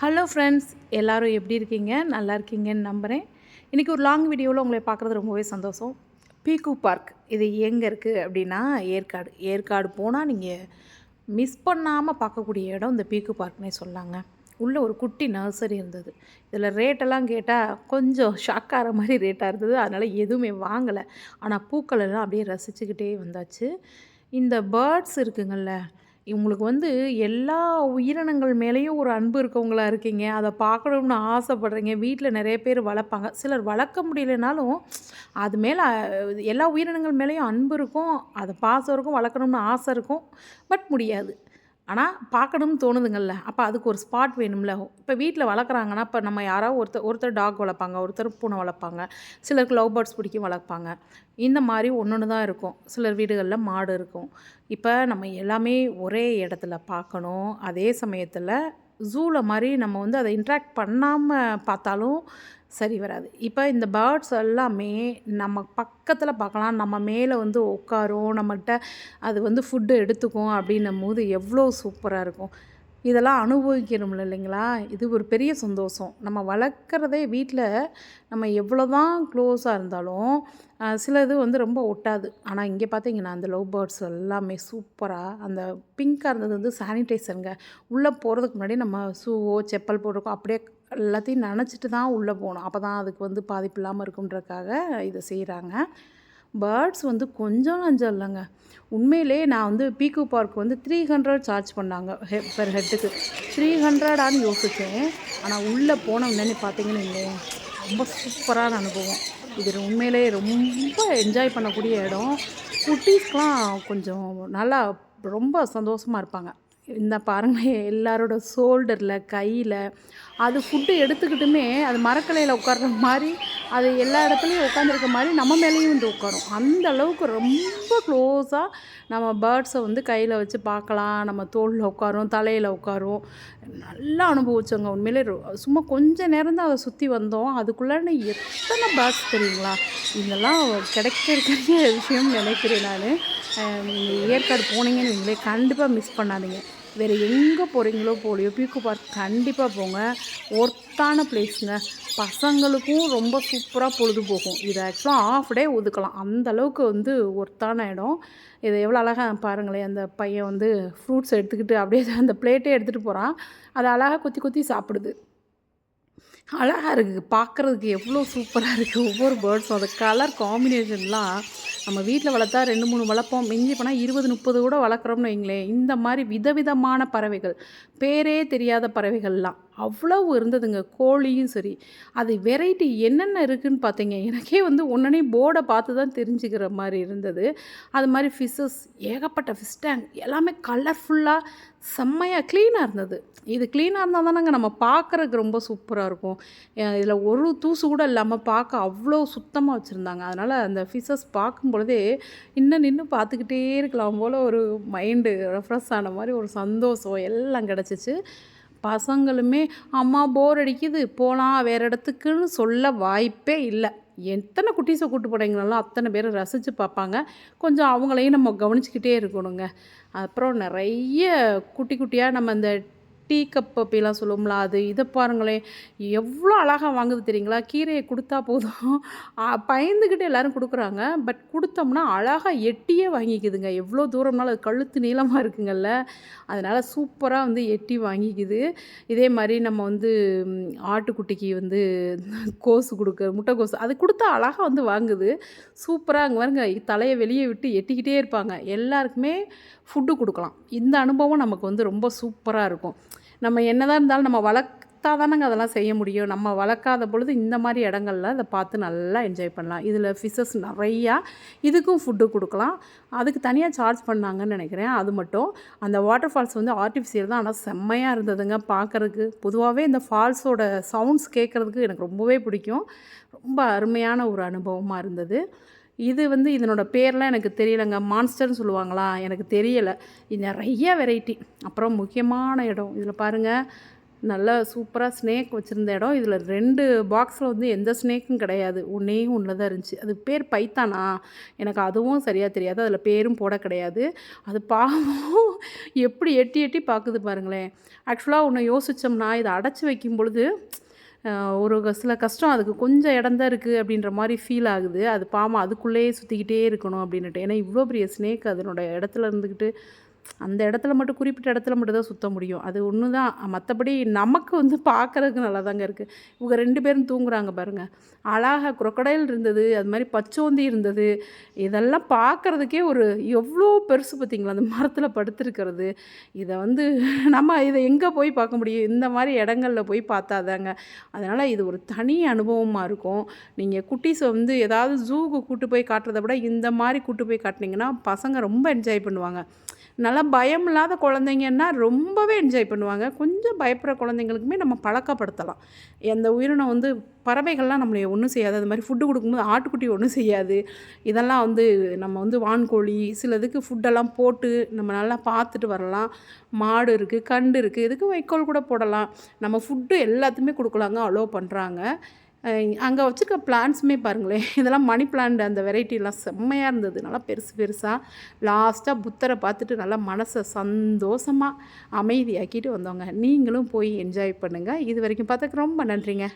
Hello friends எல்லோரும் எப்படி இருக்கீங்க? நல்லா இருக்கீங்கன்னு நம்புகிறேன் இன்றைக்கி ஒரு லாங் வீடியோவில் உங்களை பார்க்குறது ரொம்பவே சந்தோஷம். பீக்கு பார்க் இது எங்கே இருக்குது அப்படின்னா ஏற்காடு. ஏற்காடு போனால் நீங்கள் மிஸ் பண்ணாமல் பார்க்கக்கூடிய இடம் இந்த பீக்கு பார்க்னே சொல்லாங்க. உள்ளே ஒரு குட்டி நர்சரி இருந்தது. இதில் ரேட்டெல்லாம் கேட்டால் கொஞ்சம் ஷாக் ஆகிற மாதிரி ரேட்டாக இருந்தது. அதனால் எதுவுமே வாங்கலை. ஆனால் பூக்கள் எல்லாம் அப்படியே ரசிச்சுக்கிட்டே வந்தாச்சு. இந்த பேர்ட்ஸ் இருக்குங்கள்ல இவங்களுக்கு வந்து எல்லா உயிரினங்கள் மேலேயும் ஒரு அன்பு இருக்கவங்களா இருக்கீங்க. அதை பார்க்கணும்னு ஆசைப்படுறீங்க. வீட்டில் நிறைய பேர் வளர்ப்பாங்க. சிலர் வளர்க்க முடியலனாலும் அது மேலே எல்லா உயிரினங்கள் மேலேயும் அன்பு இருக்கும். அதை பாசம் இருக்கும் வளர்க்கணும்னு ஆசை இருக்கும். பட் முடியாது. ஆனால் பார்க்கணும்னு தோணுதுங்கள்ல. அப்போ அதுக்கு ஒரு ஸ்பாட் வேணும்ல. இப்போ வீட்டில் வளர்க்குறாங்கன்னா இப்போ நம்ம யாராவது ஒருத்தர் ஒருத்தர் டாக் வளர்ப்பாங்க ஒருத்தர் பூனை வளர்ப்பாங்க. சிலருக்கு லவ் பேர்ட்ஸ் பிடிக்கும் வளர்ப்பாங்க. இந்த மாதிரி ஒன்று ஒன்று தான் இருக்கும். சிலர் வீடுகளில் மாடு இருக்கும். இப்போ நம்ம எல்லாமே ஒரே இடத்துல பார்க்கணும் அதே சமயத்தில் ஜூவில் மாதிரி நம்ம வந்து அதை இன்ட்ராக்ட் பண்ணாமல் பார்த்தாலும் சரி வராது. இப்போ இந்த பேர்ட்ஸ் எல்லாமே நம்ம பக்கத்தில் பார்க்கலாம். நம்ம மேலே வந்து உட்காரும். நம்மகிட்ட அது வந்து ஃபுட்டு எடுத்துக்கும் அப்படின்னும் போது எவ்வளோ சூப்பராக இருக்கும். இதெல்லாம் அனுபவிக்கணும்ல இல்லைங்களா? இது ஒரு பெரிய சந்தோஷம். நம்ம வளர்க்குறதே வீட்டில் நம்ம எவ்வளோ தான் க்ளோஸாக இருந்தாலும் சில இது வந்து ரொம்ப ஒட்டாது. ஆனால் இங்கே பார்த்தீங்கன்னா அந்த லவ் பேர்ட்ஸ் எல்லாமே சூப்பராக அந்த பிங்காக இருந்தது வந்து சானிடைசருங்க உள்ளே போகிறதுக்கு முன்னாடி நம்ம ஷூவோ செப்பல் போட்டிருக்கோம். அப்படியே எல்லாத்தையும் நினச்சிட்டு தான் உள்ளே போகணும். அப்போ தான் அதுக்கு வந்து பாதிப்பு இல்லாமல் இருக்குன்றக்காக இதை செய்கிறாங்க பேர்ட்ஸ் வந்து கொஞ்சம் நஞ்சம் இல்லைங்க. உண்மையிலே நான் வந்து பீக்கு பார்க் வந்து த்ரீ ஹண்ட்ரட் சார்ஜ் பண்ணாங்க. ஹெ பெர் ஹெட்டுக்கு த்ரீ ஹண்ட்ரடான்னு யோசித்தேன் ஆனால் உள்ளே போன உடனே பார்த்தீங்கன்னு இல்லையே. ரொம்ப சூப்பரான அனுபவம். இது உண்மையிலே ரொம்ப என்ஜாய் பண்ணக்கூடிய இடம். குட்டீஸ்க்கெலாம் கொஞ்சம் நல்லா ரொம்ப சந்தோஷமாக இருப்பாங்க. இந்த பாருங்கள் எல்லாரோட ஷோல்டரில் கையில் அது ஃபுட்டு எடுத்துக்கிட்டுமே அது மரக்கலையில் உட்கார்ற மாதிரி அது எல்லா இடத்துலையும் உட்காந்துருக்க மாதிரி நம்ம மேலேயும் வந்து உட்காரும். அந்த அளவுக்கு ரொம்ப க்ளோஸாக நம்ம பேர்ட்ஸை வந்து கையில் வச்சு பார்க்கலாம். நம்ம தோளில் உட்காரும் தலையில் உட்காரும். நல்லா அனுபவிச்சோங்க. உண்மையிலே சும்மா கொஞ்சம் நேரம் தான் அதை சுற்றி வந்தோம். அதுக்குள்ளே எத்தனை பேர்ட்ஸ் தெரியுங்களா? இதெல்லாம் கிடைக்கிறதுக்கு விஷயம் நினைக்கிறேன் நான். ஏற்காடு போனீங்கன்னு நீங்களே கண்டிப்பாக மிஸ் பண்ணாதீங்க. வேறு எங்கே போகிறீங்களோ போலியோ பீக்கு பார்க் கண்டிப்பாக போங்க. ஒர்த்தான பிளேஸுங்க பசங்களுக்கும் ரொம்ப சூப்பராக பொழுது போகும் இதை ஆக்சுவலாக ஆஃப் டே ஒதுக்கலாம். அந்த அளவுக்கு வந்து ஒர்த்தான இடம். இதை எவ்வளோ அழகாக பாருங்களேன். அந்த பையன் வந்து ஃப்ரூட்ஸ் எடுத்துக்கிட்டு அப்படியே அந்த பிளேட்டே எடுத்துகிட்டு போகிறான் அதை அழகாக குத்தி குத்தி சாப்பிடுது. அழகாக இருக்குது பார்க்குறதுக்கு எவ்வளோ சூப்பராக இருக்குது ஒவ்வொரு பேர்ட்ஸும் அந்த கலர் காம்பினேஷன்லாம் நம்ம வீட்டில் வளர்த்தா ரெண்டு மூணு வளர்ப்போம். மிஞ்சி போனால் இருபது முப்பது கூட வளர்க்குறோம்னு வைங்களேன். இந்த மாதிரி விதவிதமான பறவைகள். பேரே தெரியாத பறவைகள்லாம். அவ்வளவு இருந்ததுங்க. கோழியும் சரி. அது வெரைட்டி என்னென்ன இருக்குதுன்னு பார்த்தீங்க எனக்கே வந்து உடனே போர்டை பார்த்து தான் தெரிஞ்சுக்கிற மாதிரி இருந்தது. அது மாதிரி ஃபிஷ்ஷஸ் ஏகப்பட்ட ஃபிஷ் டேங்க் எல்லாமே கலர்ஃபுல்லாக செம்மையாக க்ளீனாக இருந்தது. இது க்ளீனாக இருந்தால் தானேங்க நம்ம பார்க்குறதுக்கு ரொம்ப சூப்பராக இருக்கும். இதில் ஒரு தூசு கூட இல்லாமல் பார்க்க அவ்வளோ சுத்தமாக வச்சுருந்தாங்க. அதனால் அந்த ஃபிஷஸ் பார்க்கும் பொழுதே இன்னும் நின்று பார்த்துக்கிட்டே இருக்கலாம் போல் ஒரு மைண்டு ரெஃப்ரெஷ் ஆன மாதிரி ஒரு சந்தோஷம் எல்லாம் கிடச்சிச்சு. பசங்களுமே அம்மா போர் அடிக்குது போகலாம் வேறு இடத்துக்குன்னு சொல்ல வாய்ப்பே இல்லை. எத்தனை குட்டீஸை கூட்டு போனீங்கனாலும் அத்தனை பேரை ரசித்து பார்ப்பாங்க கொஞ்சம் அவங்களையும் நம்ம கவனிச்சுக்கிட்டே இருக்கணுங்க. அப்புறம் நிறைய குட்டி குட்டியாக நம்ம இந்த டீ கப் அப்படிலாம் சொல்லுவோம்ல அது இதை பாருங்களேன் எவ்வளோ அழகாக வாங்குது தெரியுங்களா? கீரையை கொடுத்தா போதும். பயந்துக்கிட்டு எல்லோரும் கொடுக்குறாங்க. பட் கொடுத்தோம்னா அழகாக எட்டியே வாங்கிக்குதுங்க. எவ்வளோ தூரம்னாலும் அது கழுத்து நீளமாக இருக்குங்கல்ல அதனால் சூப்பராக வந்து எட்டி வாங்கிக்குது. இதே மாதிரி நம்ம வந்து ஆட்டுக்குட்டிக்கு வந்து கோசு கொடுக்க முட்டைக்கோசு அது கொடுத்தா அழகாக வந்து வாங்குது. சூப்பராக அங்கே பாருங்க தலையை வெளியே விட்டு எட்டிக்கிட்டே இருப்பாங்க. எல்லாருக்குமே ஃபுட்டு கொடுக்கலாம். இந்த அனுபவம் நமக்கு வந்து ரொம்ப சூப்பராக இருக்கும். நம்ம என்னதான் இருந்தாலும் நம்ம வளர்த்தா தானங்க அதெல்லாம் செய்ய முடியும். நம்ம வளர்க்காத பொழுது இந்த மாதிரி இடங்கள்ல அதை பார்த்து நல்லா என்ஜாய் பண்ணலாம். இதில் ஃபிஷ்ஷஸ் நிறையா இதுக்கும் ஃபுட்டு கொடுக்கலாம். அதுக்கு தனியாக சார்ஜ் பண்ணாங்கன்னு நினைக்கிறேன். அது மட்டும். அந்த வாட்டர் ஃபால்ஸ் வந்து ஆர்டிஃபிஷியல் தான். ஆனால் செம்மையாக இருந்ததுங்க பார்க்குறதுக்கு. பொதுவாகவே இந்த ஃபால்ஸோட சவுண்ட்ஸ் கேட்குறதுக்கு எனக்கு ரொம்பவே பிடிக்கும். ரொம்ப அருமையான ஒரு அனுபவமாக இருந்தது. இது வந்து இதனோட பேர்லாம் எனக்கு தெரியலைங்க. மான்ஸ்டர்னு சொல்லுவாங்களா? எனக்கு தெரியலை. இது நிறைய வெரைட்டி அப்புறம் முக்கியமான இடம். இதில் பாருங்கள் நல்லா சூப்பராக ஸ்னேக் வச்சுருந்த இடம். இதில் ரெண்டு பாக்ஸில் வந்து எந்த ஸ்னேக்கும் கிடையாது. ஒன்றே ஒன்று தான் இருந்துச்சு. அது பேர் பைத்தானா? எனக்கு அதுவும் சரியாக தெரியாது. அதில் பேரும் போட கிடையாது. அது பாவம். எப்படி எட்டி எட்டி பார்க்குது பாருங்களேன். ஆக்சுவலாக ஒன்று யோசித்தோம்னா இதை அடைச்சி வைக்கும் பொழுது ஒரு சில கஷ்டம் அதுக்கு கொஞ்சம் இடம் தான் இருக்குது அப்படின்ற மாதிரி ஃபீல் ஆகுது. அது பாமா அதுக்குள்ளேயே சுற்றிக்கிட்டே இருக்கணும் அப்படின்னுட்டு. ஏன்னா இவ்வளோ பெரிய ஸ்னேக் அதனோட இடத்துல இருந்துக்கிட்டு அந்த இடத்துல மட்டும் குறிப்பிட்ட இடத்துல மட்டும் தான் சுற்ற முடியும். அது ஒன்று தான் மற்றபடி நமக்கு வந்து பார்க்குறதுக்கு நல்லா தாங்க இருக்குது இவங்க ரெண்டு பேரும் தூங்குறாங்க பாருங்கள் அழகாக குரக்கடையில் இருந்தது அது மாதிரி பச்சோந்தி இருந்தது. இதெல்லாம் பார்க்குறதுக்கே ஒரு எவ்வளோ பெருசு பார்த்தீங்களா அந்த மரத்தில் படுத்துருக்கிறது. இதை வந்து நம்ம இதை எங்கே போய் பார்க்க முடியும்? இந்த மாதிரி இடங்கள்ல போய் பார்த்தாதாங்க. அதனால் இது ஒரு தனி அனுபவமாக இருக்கும். நீங்கள் குட்டீஸை வந்து ஏதாவது ஜூக்கு கூட்டு போய் காட்டுறதை விட இந்த மாதிரி கூட்டு போய் காட்டினீங்கன்னா பசங்க ரொம்ப என்ஜாய் பண்ணுவாங்க. நல்லா பயம் இல்லாத குழந்தைங்கன்னா ரொம்பவே என்ஜாய் பண்ணுவாங்க. கொஞ்சம் பயப்படுற குழந்தைங்களுக்குமே நம்ம பழக்கப்படுத்தலாம். எந்த உயிரினம் வந்து பறவைகள்லாம் நம்மளை ஒன்றும் செய்யாது. அது மாதிரி ஃபுட்டு கொடுக்கும்போது ஆட்டுக்குட்டி ஒன்றும் செய்யாது. இதெல்லாம் வந்து நம்ம வந்து வான்கோழி சிலதுக்கு ஃபுட்டெல்லாம் போட்டு நம்ம நல்லா பார்த்துட்டு வரலாம். மாடு இருக்குது கண்டு இருக்குது இதுக்கு வைக்கோல் கூட போடலாம். நம்ம ஃபுட்டு எல்லாத்தையுமே கொடுக்கலாங்க அலோவ் பண்ணுறாங்க அங்கே வச்சுருக்க பிளான்ஸுமே பாருங்களேன். இதெல்லாம் மணி பிளான்ட் அந்த வெரைட்டிலாம் செம்மையாக இருந்தது. நல்லா பெருசு பெருசாக லாஸ்ட்டாக புத்தரை பார்த்துட்டு நல்லா மனசை சந்தோஷமாக அமைதியாக்கிட்டு வந்தோங்க நீங்களும் போய் என்ஜாய் பண்ணுங்கள் இது வரைக்கும் பார்த்ததுக்கு ரொம்ப நன்றிங்க.